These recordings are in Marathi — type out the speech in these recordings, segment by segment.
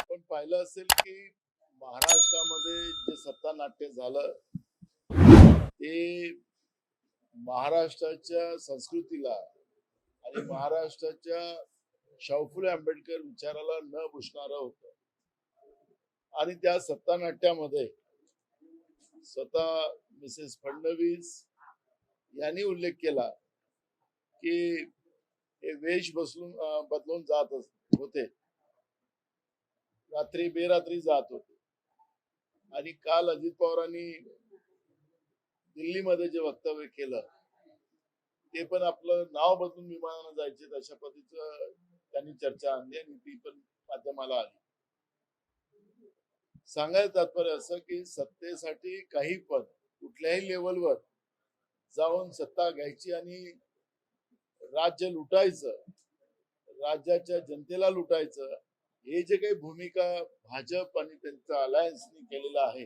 आपण पाहिलं असेल की महाराष्ट्रामध्ये जे सत्ता नाट्य झालं ते महाराष्ट्राच्या संस्कृतीला आणि महाराष्ट्राच्या शाहूफुले आंबेडकर विचाराला न भुसणार होत. आणि त्या सत्ता नाट्यामध्ये स्वतः मिसेस फडणवीस यांनी उल्लेख केला की हे वेश बसलून बदलून जात होते. रात्री बेरात्री जात होते. आणि काल अजित पवारांनी दिल्लीमध्ये जे वक्तव्य केलं ते पण आपलं नाव बदलून विमानानं जायचे अशा पद्धतीचं त्यांनी चर्चा आणली आणि ती पण माध्यमाला आली. सांगायचं तात्पर्य असं की सत्तेसाठी काही पण कुठल्याही लेवलवर जाऊन सत्ता घ्यायची आणि राज्य लुटायचं राज्याच्या जनतेला लुटायचं हे जे काही भूमिका भाजप आणि त्यांचा अलायन्सने केलेलं आहे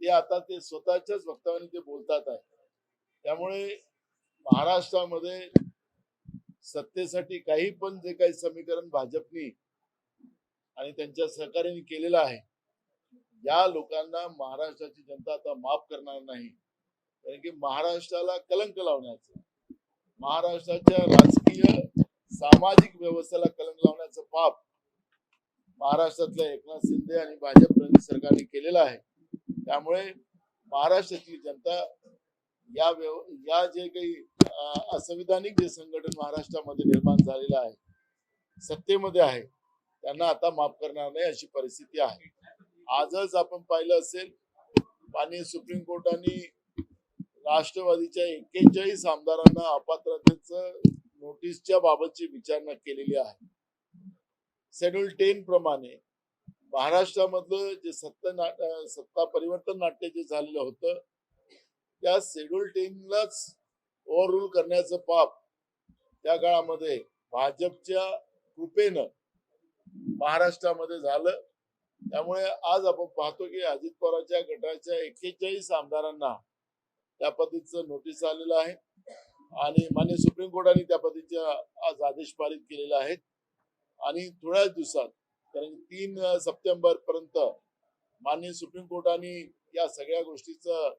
ते आता ते स्वतःच्याच वक्तव्याने ते बोलतात आहे. त्यामुळे महाराष्ट्रामध्ये सत्तेसाठी काही पण जे काही समीकरण भाजपनी आणि त्यांच्या सहकार्याने केलेलं आहे या लोकांना महाराष्ट्राची जनता आता माफ करणार नाही. कारण की महाराष्ट्राला कलंक लावण्याचं महाराष्ट्राच्या राजकीय सामाजिक व्यवस्थेला कलंक लावण्याचं पाप महाराष्ट्रातल्या एकनाथ शिंदे आणि भाजप प्रदेश सरकारने केलेलं आहे. त्यामुळे महाराष्ट्राची जनता या व्यव या जे काही असंविधानिक जे संघटन महाराष्ट्रामध्ये निर्माण झालेलं आहे सत्तेमध्ये आहे त्यांना आता माफ करणार नाही अशी परिस्थिती आहे. आजच आपण पाहिलं असेल माननीय सुप्रीम कोर्टाने राष्ट्रवादीच्या एक्केचाळीस आमदारांना अपात्रतेच नोटीसच्या बाबतची विचारणा केलेली आहे. शेड्यूल टेन प्रमाणे महाराष्ट्रामधलं जे सत्ता नाट सत्ता परिवर्तन नाट्य जे झालेलं होतं त्या शेड्यूल टेनलाच ओव्हररूल करण्याचं पाप त्या काळामध्ये भाजपच्या कृपेनं महाराष्ट्रामध्ये झालं. त्यामुळे आज आपण पाहतो की अजित पवारांच्या गटाच्या एक्केचाळीस आमदारांना त्या पद्धतीचं नोटीस आलेलं आहे. आणि मान्य सुप्रीम कोर्टाने त्या पद्धतीचे आज आदेश पारित केलेले आहेत. आणि थोड्याच दिवसात कारण तीन सप्टेंबर पर्यंत माननीय सुप्रीम कोर्टाने या सगळ्या गोष्टीचं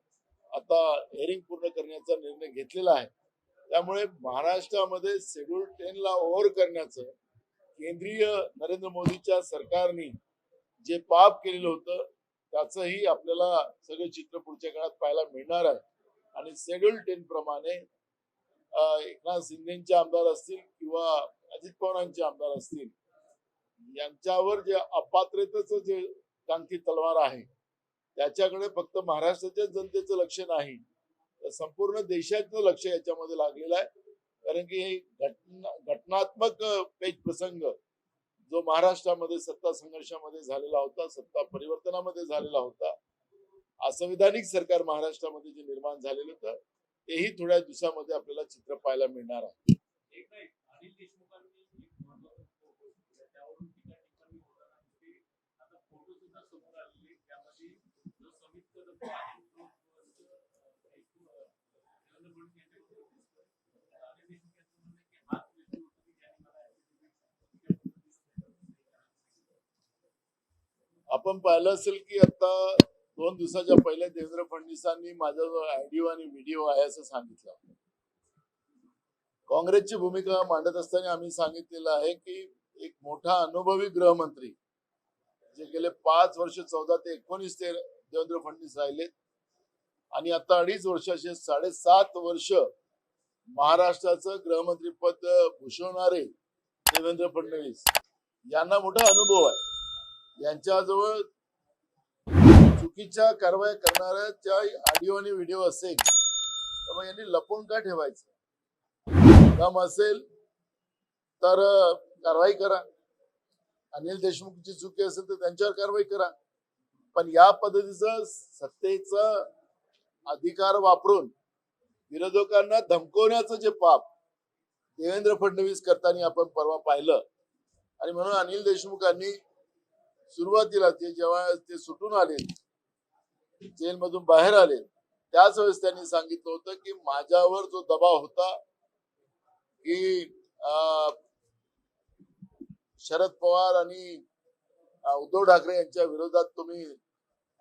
आता हेअरिंग पूर्ण करण्याचा निर्णय घेतलेला आहे. त्यामुळे महाराष्ट्रामध्ये शेड्यूल टेनला ओव्हर करण्याचं केंद्रीय नरेंद्र मोदीच्या सरकारने जे पाप केलेलं होतं त्याचंही आपल्याला सगळं चित्र पुढच्या काळात पाहायला मिळणार आहे. आणि शेड्यूल टेन प्रमाणे एकनाथ शिंदेचे आमदार असतील किंवा अजित पवारांचे आमदार असतील यांच्यावर जे अपात्रतेचं जे टांकी तलवार आहे त्याच्याकडे फक्त महाराष्ट्राच्या जनतेचं लक्ष नाही तर संपूर्ण देशाचं लक्ष याच्यामध्ये लागलेलं आहे. कारण की हे घटना घटनात्मक पेच प्रसंग जो महाराष्ट्रामध्ये सत्ता संघर्षामध्ये झालेला होता सत्ता परिवर्तनामध्ये झालेला होता असंविधानिक सरकार महाराष्ट्रामध्ये जे निर्माण झालेलं होतं तेही थोड्या दिवसामध्ये आपल्याला चित्र पाहायला मिळणार आहे. आपण पाहिलं असेल की आता दोन दिवसाच्या पहिले देवेंद्र फडणवीसांनी माझ्याजवळ ऑडिओ आणि व्हिडिओ आहे असं सांगितलं. काँग्रेसची भूमिका मांडत असताना आम्ही सांगितलेलं आहे की एक मोठा अनुभवी गृहमंत्री जे गेले पाच वर्ष चौदा ते एकोणीस ते देवेंद्र फडणवीस राहिले. आणि आता अडीच वर्षाचे साडेसात वर्ष महाराष्ट्राचं गृहमंत्री पद भूषवणारे देवेंद्र फडणवीस यांना मोठा अनुभव आहे. यांच्याजवळ चुकीच्या कारवाया करणाऱ्याच्या ऑडिओ आणि व्हिडिओ असेल तर मग यांनी लपवून का ठेवायचं? काम असेल तर कारवाई करा. अनिल देशमुखची चुकी असेल तर त्यांच्यावर कारवाई करा. पण या पद्धतीचं सत्तेचा अधिकार वापरून विरोधकांना धमकवण्याचं जे पाप देवेंद्र फडणवीस करताना आपण परवा पाहिलं. आणि म्हणून अनिल देशमुखांनी सुरुवातीला ते जेव्हा ते सुटून आले जेलमधून बाहेर आले. त्याच वेळेस त्यांनी सांगितलं होतं की माझ्यावर जो दबाव होता की शरद पवार आणि उद्धव ठाकरे यांच्या विरोधात तुम्ही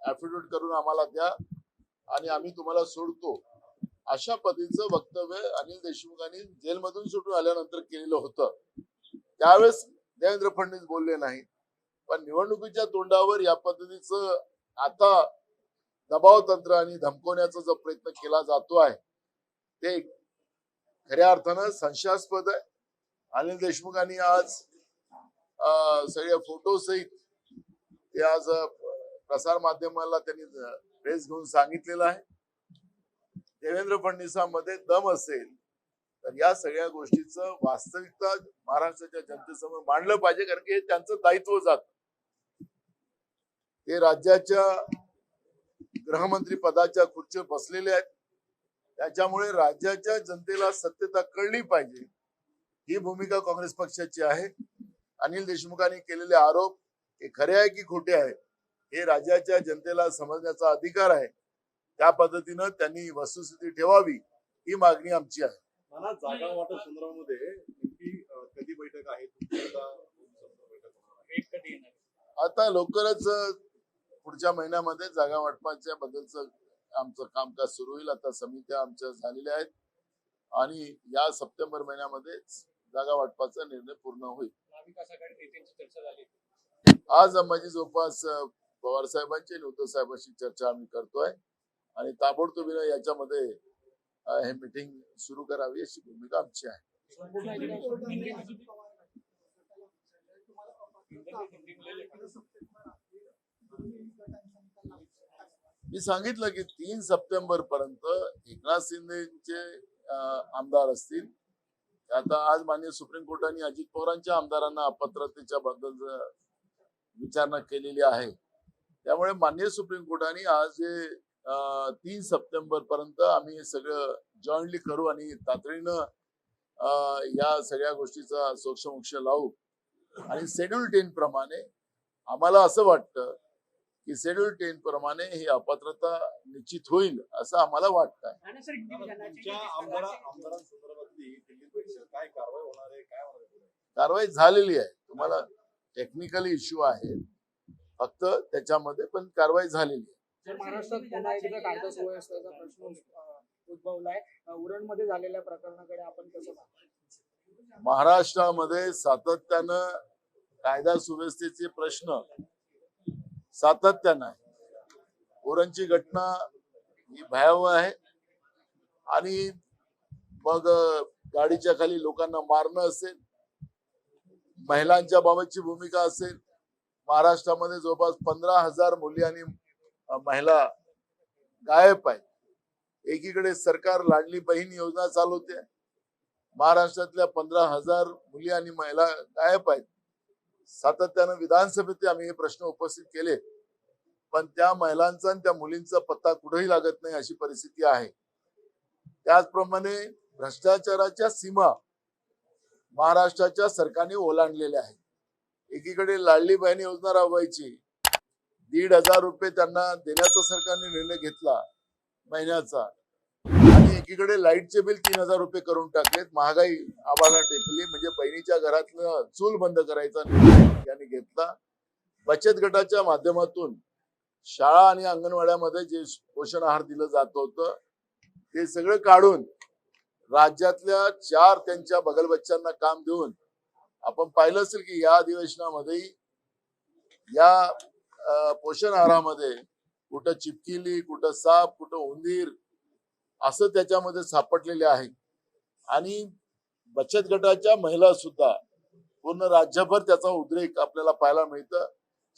ऍफिडेव्हिट करून आम्हाला द्या आणि आम्ही तुम्हाला सोडतो. अशा पद्धतीचं वक्तव्य अनिल देशमुखांनी जेलमधून सुटून आल्यानंतर केलेलं होतं. त्यावेळेस देवेंद्र फडणवीस बोलले नाही पण निवडणुकीच्या तोंडावर या पद्धतीचं आता दबाव तंत्र आणि धमकवण्याचा जो प्रयत्न केला जातो आहे ते खऱ्या अर्थानं संशयास्पद आहे. अनिल देशमुखांनी आज सगळ्या फोटो सहित ते आज प्रसार माध्यमाला त्यांनी प्रेस घेऊन सांगितलेलं आहे. देवेंद्र फडणवीसांमध्ये दम असेल तर या सगळ्या गोष्टीचं वास्तविकता महाराष्ट्राच्या जनतेसमोर मांडलं पाहिजे कारण की हे त्यांचं दायित्व जात. ते राज्याच्या गृहमंत्री पदाच्या खुर्चीवर बसलेले आहेत. त्याच्यामुळे राज्याच्या जनतेला सत्यता कळली पाहिजे. ही भूमिका काँग्रेस पक्षाची आहे. अनिल देशमुखांनी केलेले आरोप हे खरे आहे की खोटे आहे हे राज्याच्या जनतेला समजण्याचा अधिकार आहे. त्या पद्धतीनं त्यांनी वस्तुस्थिती ठेवावी ही मागणी आमची आहे. मला जागा वाटप संदर्भामध्ये कधी बैठक आहे? तुमची आता बैठक होणार आहे. एक कधी येणार? आता लवकरच पुढच्या महिन्यामध्ये जागा वाटपाच्या बद्दलचं आमचं कामकाज सुरू होईल. आता समित्या आमच्या झालेल्या आहेत. आणि या सप्टेंबर महिन्यामध्ये जागा वाटपाचा निर्णय पूर्ण होईल. आज माझी जवळपास पवार साहेबांची आणि उद्धव साहेबांशी चर्चा आम्ही करतोय. आणि ताबडतोबीनं याच्यामध्ये हे मिटिंग सुरू करावी अशी भूमिका आमची आहे. मी सांगितलं की तीन सप्टेंबर पर्यंत एकनाथ शिंदेचे आमदार असतील. आता आज मान्य सुप्रीम कोर्टाने अजित पवारांच्या आमदारांना अपात्रतेच्या बद्दल विचारणा केलेली आहे. त्यामुळे मान्य सुप्रीम कोर्टाने आज जे तीन सप्टेंबर पर्यंत आम्ही हे सगळं जॉईंटली करू आणि तातडीनं या सगळ्या गोष्टीचा सोक्षमोक्ष लावू. आणि शेड्यूल टेन प्रमाणे आम्हाला असं वाटतं की शेड्यूल टेन प्रमाणे ही अपात्रता निश्चित होईल असं आम्हाला वाटतं आहे. काय होणार आहे? कारवाई झालेली आहे. तुम्हाला टेक्निकली इश्यू आहे. फक्त त्याच्यामध्ये पण कारवाई झालेली आहे. महाराष्ट्रात पुन्हा एकदा कायदा सुव्यवस्थेचा प्रश्न अं, उद्भवलाय. अं, उरणमध्ये झालेल्या प्रकरणाकडे आपण कसं पाहतो महाराष्ट्रामध्ये सातत्यानं कायदा सुव्यवस्थेचे प्रश्न सातत्यानं आहे घटना ही भयावह आहे. आणि मग गाडीच्या खाली लोकांना मारणं असेल महिलांच्या बाबतची भूमिका असेल महाराष्ट्रामध्ये जवळपास पंधरा हजार मुली आणि महिला गायब आहेत. एकीकडे सरकार लाडली बहीण योजना चालवते महाराष्ट्रातल्या पंधरा हजार मुली आणि महिला गायब आहेत. सातत्यानं विधानसभेत आम्ही हे प्रश्न उपस्थित केले. पण त्या महिलांचा आणि त्या मुलींचा पत्ता कुठेही लागत नाही अशी परिस्थिती आहे. त्याचप्रमाणे भ्रष्टाचाराच्या सीमा महाराष्ट्राच्या सरकारने ओलांडलेल्या आहेत. एकीकडे लाडली बहीण योजना राबवायची. दीड हजार रुपये त्यांना देण्याचा सरकारने निर्णय घेतला महिन्याचा. एकीकडे लाईटचे बिल तीन हजार रुपये करून टाकलेत महागाई आबाळा टेकली म्हणजे बहिणीच्या घरातलं चूल बंद करायचा निर्णय यांनी घेतला. बचत गटाच्या माध्यमातून शाळा आणि अंगणवाड्यामध्ये जे पोषण आहार दिलं जात होतं ते सगळं काढून राज्यातल्या चार त्यांच्या बगल बच्चांना काम देऊन आपण पाहिलं असेल की या अधिवेशनामध्ये या पोषण आहारामध्ये कुठं चिपकिली कुठं साप कुठं उंदीर असं त्याच्यामध्ये सापडलेले आहे. आणि बचत गटाच्या महिला सुद्धा पूर्ण राज्यभर त्याचा उद्रेक आपल्याला पाहायला मिळतं.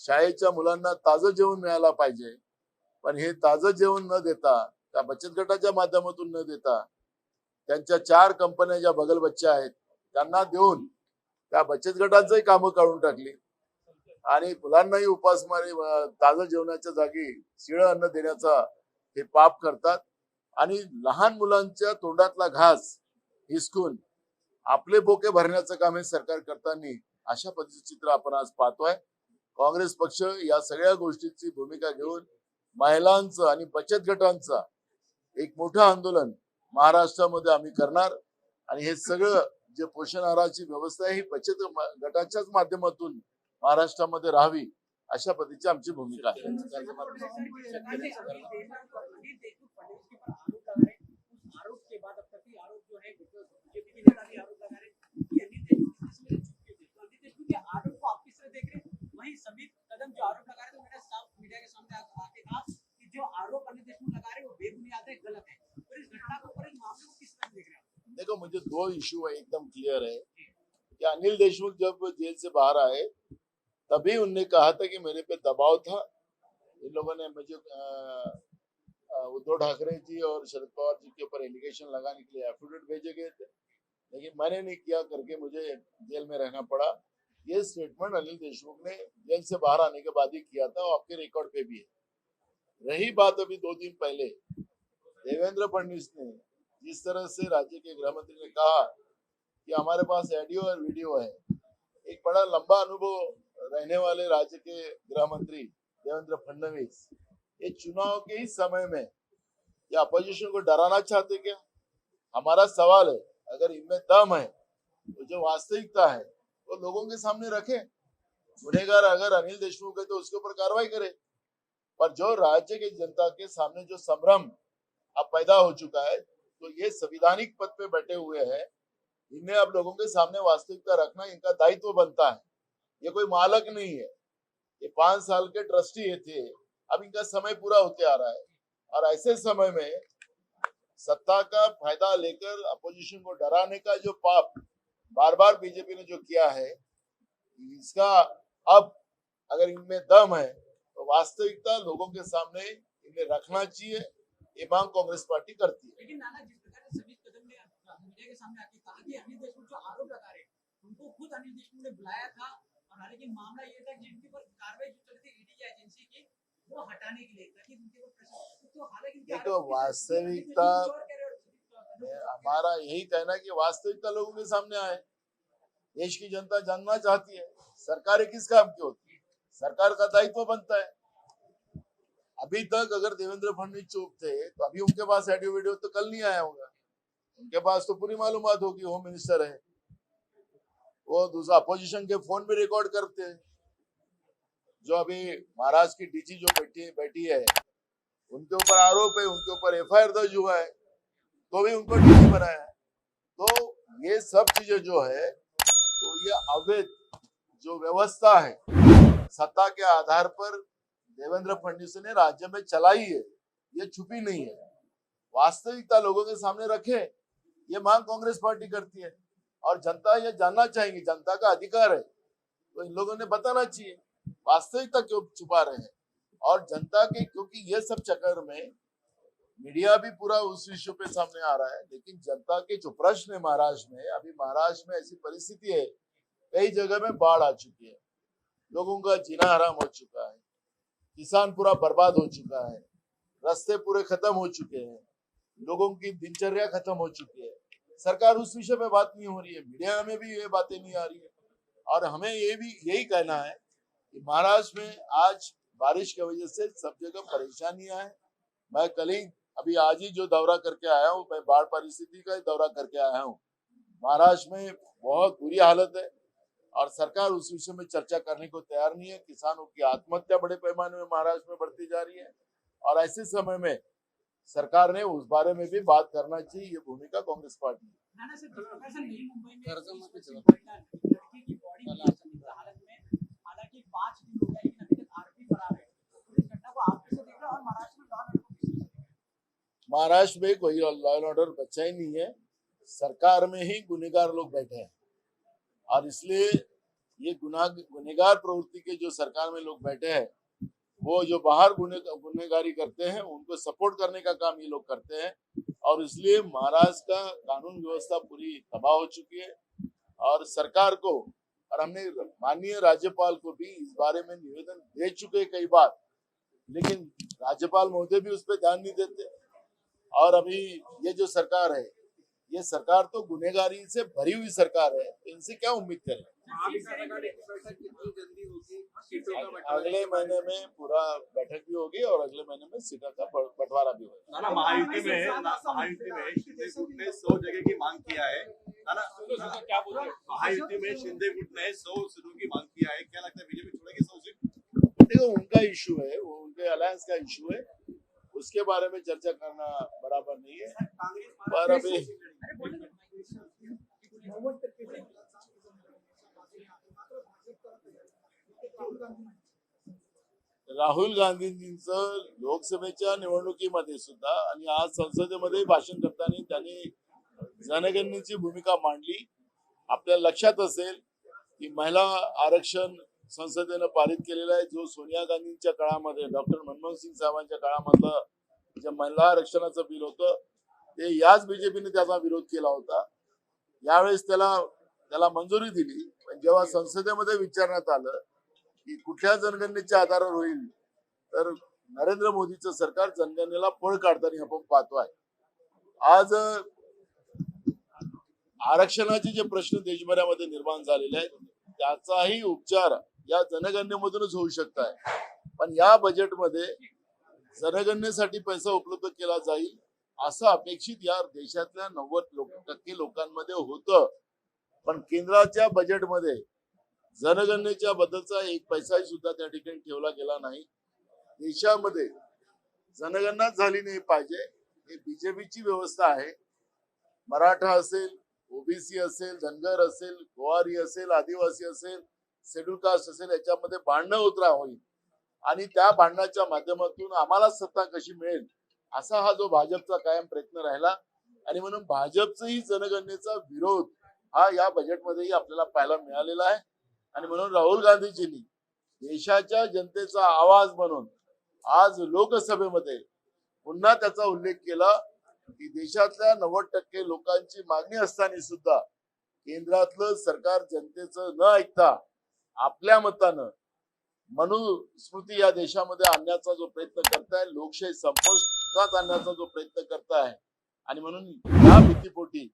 शाळेच्या मुलांना ताजं जेवण मिळायला पाहिजे. पण हे ताजं जेवण न देता त्या बचत गटाच्या माध्यमातून न देता त्यांच्या चार कंपन्या ज्या बगल बच्च्या आहेत त्यांना देऊन त्या बचत गटांचंही कामं काढून टाकली. आणि मुलांनाही उपासमारी ताजं जेवणाच्या जागी शिळं अन्न देण्याचा हे पाप करतात. आणि लहान मुलांच्या तोंडातला घास हिसकून आपले बोके भरण्याचं काम हे सरकार करताना अशा पद्धतीचं चित्र आपण आज पाहतोय. काँग्रेस पक्ष या सगळ्या गोष्टीची भूमिका घेऊन महिलांचं आणि बचत गटांचा एक मोठं आंदोलन महाराष्ट्रामध्ये आम्ही करणार. आणि हे सगळं जे पोषण आहाराची व्यवस्था आहे ही बचत गटाच्याच माध्यमातून महाराष्ट्रामध्ये राहावी अशा पद्धतीची आमची भूमिका आहे. दो इशू है, एकदम क्लियर है। कि अनिल देशमुख जब जेल से बाहर आए, तभी उनने कहा था कि मेरे पे दबाव था। इन लोगों ने मुझे उद्धव ठाकरे जी और शरद पवार जी के ऊपर एलिगेशन लगाने के लिए एफिडेविट भेजे गए थे। लेकिन मैंने नहीं किया, करके मुझे जेल में रहना पड़ा। ये स्टेटमेंट अनिल देशमुख ने जेल से बाहर आने के बाद ही किया था और आपके रिकॉर्ड पे भी है। रही बात अभी दो दिन पहले, देवेंद्र फडणवीस ने जिस तरह से राज्य के गृह मंत्री ने कहा कि हमारे पास ऑडियो और वीडियो है, एक बड़ा लंबा अनुभव रहने वाले राज्य के गृह मंत्री देवेंद्र फडणवीस, ये चुनाव के ही समय में ये अपोजिशन को डराना चाहते क्या? हमारा सवाल है, अगर इनमें दम है तो जो वास्तविकता है, वो लोगों के सामने रखें। गुनेगार अगर अनिल देशमुख है तो उसके ऊपर कार्रवाई करे। पर जो राज्य की जनता के सामने जो संभ्रम अब पैदा हो चुका है तो ये संविधानिक पद पे बैठे हुए हैं, इन्हें अब लोगों के सामने वास्तविकता रखना, इनका दायित्व बनता है। ये कोई मालक नहीं है। ये पाँच साल के ट्रस्टी थे, अब इनका समय पूरा होते आ रहा है। और ऐसे समय में सत्ता का फ़ायदा लेकर अपोजिशन को डराने का जो पाप बार बार बीजेपी ने जो किया है, इसका अब अगर इनमें दम है तो वास्तविकता लोगों के सामने इन्हें रखना चाहिए। ये मांग कांग्रेस पार्टी करती है। लेकिन नाना जिस प्रकार समीर कदम ने मीडिया के सामने आके कहा कि अनिल देशमुख जो आरोप लगा रहे उनको खुद अनिल देशमुख ने बुलाया था और हालाँकि मामला ये था जिनके ऊपर कार्रवाई जो चल रही थी ईडी एजेंसी की वो हटाने के लिए ताकि उनके ऊपर तो हालाँकि देखो, वास्तविकता हमारा यही कहना कि वास्तविकता लोगों के सामने आए। देश की जनता जानना चाहती है सरकारें किस काम की होती है? सरकार का दायित्व बनता है। अभी तक अगर देवेंद्र फडणवीस चुप थे तो अभी उनके पास ऑडियो वीडियो तो कल नहीं आया होगा। उनके पास तो पूरी मालूमात होगी होम मिनिस्टर है। वो दूसरा अपोजिशन के फ़ोन भी रिकॉर्ड करते हैं। जो अभी महाराष्ट्र की डीजी जो बैठी बैठी है, उनके ऊपर आरोप है, उनके ऊपर एफआईआर दर्ज हुआ है तो भी उनको डीजी बनाया है। तो ये सब चीज़ें जो है तो ये अवैध जो व्यवस्था है, सत्ता के आधार पर देवेंद्र फडणवीस ने राज्य में चलाई है, ये छुपी नहीं है। वास्तविकता लोगों के सामने रखे, ये मांग कांग्रेस पार्टी करती है। और जनता ये जानना चाहेंगी, जनता का अधिकार है तो इन लोगों ने बताना चाहिए, वास्तविकता क्यों छुपा रहे हैं? और जनता के, क्योंकि ये सब चक्कर में मीडिया भी पूरा उस विषय पे सामने आ रहा है, लेकिन जनता के जो प्रश्न है महाराष्ट्र में, अभी महाराष्ट्र में ऐसी परिस्थिति है, कई जगह में बाढ़ आ चुकी है, लोगों का जीना हराम हो चुका है। किसान पूरा बर्बाद हो चुका है, रास्ते पूरे खत्म हो चुके हैं, लोगों की दिनचर्या खत्म हो चुकी है। सरकार उस विषय पे बात नहीं हो रही है, मीडिया में भी ये बातें नहीं आ रही है। और हमें ये भी, यही कहना है कि महाराष्ट्र में आज बारिश की वजह से सब जगह परेशानियाँ हैं। मैं कल ही, अभी आज ही जो दौरा करके आया हूँ, मैं बाढ़ परिस्थिति का ही दौरा करके आया हूँ। महाराष्ट्र में बहुत बुरी हालत है और सरकार उस विषय में चर्चा करने को तैयार नहीं है। किसानों की आत्महत्या बड़े पैमाने में महाराष्ट्र में बढ़ती जा रही है। और ऐसे समय में सरकार ने उस बारे में भी बात करना चाहिए। ये भूमिका कांग्रेस पार्टी की नाना सर जिस प्रकार से नई मुंबई में कर्ज मत इस विचारो. महिला लड़की की बॉडी मिली संदिग्ध हालत में हालांकि पांच दिन हो गया लेकिन अभी तक आरोपी फरार है। तो इस घटना को आप कैसे देख रहे हो और महाराष्ट्र में लॉ एंड ऑर्डर को किस तरह से देख रहे हो? महाराष्ट्र में कोई लॉ एंड ऑर्डर बचा ही नहीं है। सरकार में ही गुनेगार लोग बैठे हैं। और इसलिए ये गुना गुनेगार प्रवृत्ति के जो सरकार में लोग बैठे हैं, वो जो बाहर गुने गुनेगारी करते हैं, उनको सपोर्ट करने का काम ये लोग करते हैं। और इसलिए महाराष्ट्र का कानून व्यवस्था पूरी तबाह हो चुकी है और सरकार को और हमने माननीय राज्यपाल को भी इस बारे में निवेदन दे चुके कई बार, लेकिन राज्यपाल महोदय भी उस पर ध्यान नहीं देते। और अभी ये जो सरकार है ये सरकार तो गुनेगारी से भरी हुई सरकार है इनसे क्या उम्मीद करें? अगले महीने में पूरा बैठक भी होगी और अगले महीने में सीटों का बंटवारा भी होगा। ना महायुति में महायुति में शिंदे गुट ने सौ जगह की मांग किया है। है ना क्या बोल रहे महायुति में शिंदे गुट ने सौ सीटों की मांग किया है। क्या लगता है बीजेपी छोड़ेगी सौ सीट? देखो उनका इशू है वो उनके अलायंस का इशू है। उसके बारे में चर्चा करना बराबर नहीं है। पर अभी राहुल गांधीजींचं लोकसभेच्या निवडणुकीमध्ये सुद्धा आणि आज संसदेमध्ये भाषण करताना त्यांनी जनगणनेची भूमिका मांडली. आपल्या लक्षात असेल की महिला आरक्षण संसदेनं पारित केलेला आहे. जो सोनिया गांधींच्या काळामध्ये डॉक्टर मनमोहन सिंग साहेबांच्या काळामधलं जे महिला आरक्षणाचं बिल होतं ते याच बीजेपीने त्याचा विरोध केला होता. यावेळेस त्याला त्याला मंजुरी दिली. पण जेव्हा संसदेमध्ये विचारण्यात आलं की कुठल्या जनगणनेच्या आधारावर होईल? तर नरेंद्र मोदीचं सरकार जनगणनेला पळ काढताना आपण पाहतोय. आज आरक्षणाचे जे प्रश्न देशभरामध्ये निर्माण झालेले आहेत त्याचाही उपचार या जनगणनेमधूनच होऊ शकत आहे पण या बजेटमध्ये जनगणनेसाठी पैसा उपलब्ध केला जाईल असं अपेक्षित या देशातल्या नव्वद लोक टक्के लोकांमध्ये होतं. पण केंद्राच्या बजेटमध्ये जनगणनेच्या बद्दलचा एक पैसाही सुद्धा त्या ठिकाणी ठेवला गेला नाही. देशामध्ये जनगणना झाली नाही पाहिजे हे बीजेपीची व्यवस्था आहे. मराठा असेल ओबीसी असेल धनगर असेल गोवारी असेल आदिवासी असेल शेड्यूल कास्ट असेल याच्यामध्ये भांडणं उतरा होईल. आणि त्या भांडणाच्या माध्यमातून आम्हाला सत्ता कशी मिळेल असा हा जो भाजपचा कायम प्रयत्न राहिला. आणि म्हणून भाजपचाही जनगणनेचा विरोध हा या बजेटमध्येही आपल्याला पाहायला मिळालेला आहे. आणि म्हणून राहुल गांधीजींनी देशाच्या जनतेचा आवाज म्हणून आज लोकसभेमध्ये पुन्हा त्याचा उल्लेख केला की देशातल्या नव्वद टक्के लोकांची मागणी असताना सुद्धा केंद्रातलं सरकार जनतेचं न ऐकता आपल्या मतानं मनुस्मृती या देशामध्ये आणण्याचा जो प्रयत्न करताय लोकशाही संपुष्टात आणण्याचा जो प्रयत्न करताय. आणि म्हणून या भीतीपोटी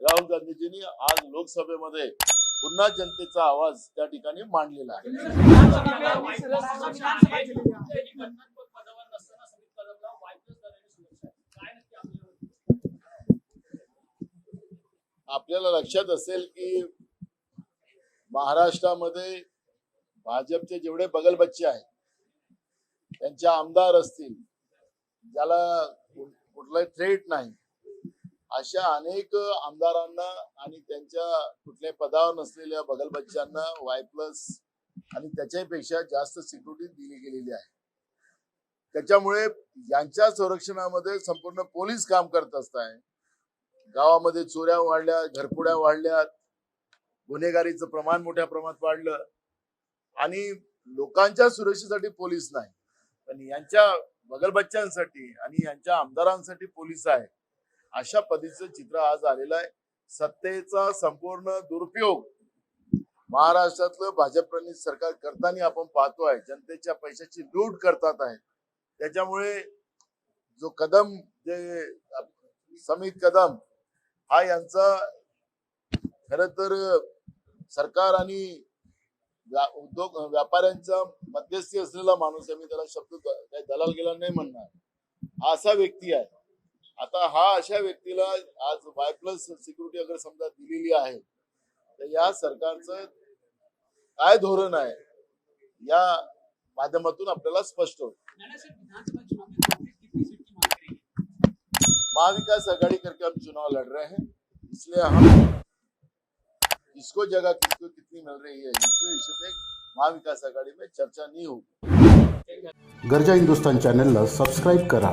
राहुल गांधीजींनी आज लोकसभेमध्ये पुन्हा जनतेचा आवाज त्या ठिकाणी मांडलेला आहे. आपल्याला लक्षात असेल की महाराष्ट्रामध्ये भाजपचे जेवढे बगलबच्चे आहेत त्यांचे आमदार असतील ज्याला कुठलाही थ्रेट नाही अशा अनेक आमदारांना आणि त्यांच्या कुठल्याही पदावर नसलेल्या बगलबच्च्यांना वाय प्लस आणि त्याच्यापेक्षा जास्त सिक्युरिटी दिली गेलेली आहे. त्याच्यामुळे यांच्या संरक्षणामध्ये संपूर्ण पोलीस काम करत असताय. गावामध्ये चोऱ्या वाढल्या घरपुड्या वाढल्या गुन्हेगारीचं प्रमाण मोठ्या प्रमाणात वाढलं आणि लोकांच्या सुरक्षेसाठी पोलीस नाही. पण यांच्या बगलबच्च्यांसाठी आणि यांच्या आमदारांसाठी पोलीस आहे अशा पद्धतीचं चित्र आज आलेलं आहे. सत्तेचा संपूर्ण दुरुपयोग महाराष्ट्रातलं भाजप सरकार करताना आपण पाहतोय. जनतेच्या पैशाची लूट करतात आहे. त्याच्यामुळे जो कदम जे समित कदम हा यांचा खर तर सरकार आणि व्या- उद्योग व्यापाऱ्यांचा मध्यस्थी असलेला माणूस आहे. मी त्याला शब्द काही दलाल गेला नाही म्हणणार. हा असा व्यक्ती आहे. आता हा अशा व्यक्तीला आज वाय प्लस सिक्युरिटी अगर समजा दिलेली आहे तर या सरकारचं काय धोरण आहे या माध्यमातून आपल्याला स्पष्ट करेगी महाविकास आघाड़ी करके हम चुनाव लड़ रहे हैं इसलिए हम किसको जगह किसको कितनी मिल रही है इसके विषय पे महाविकास आघाडी में चर्चा नहीं होगी। गरजा हिंदुस्तान चॅनलला सबस्क्राईब करा.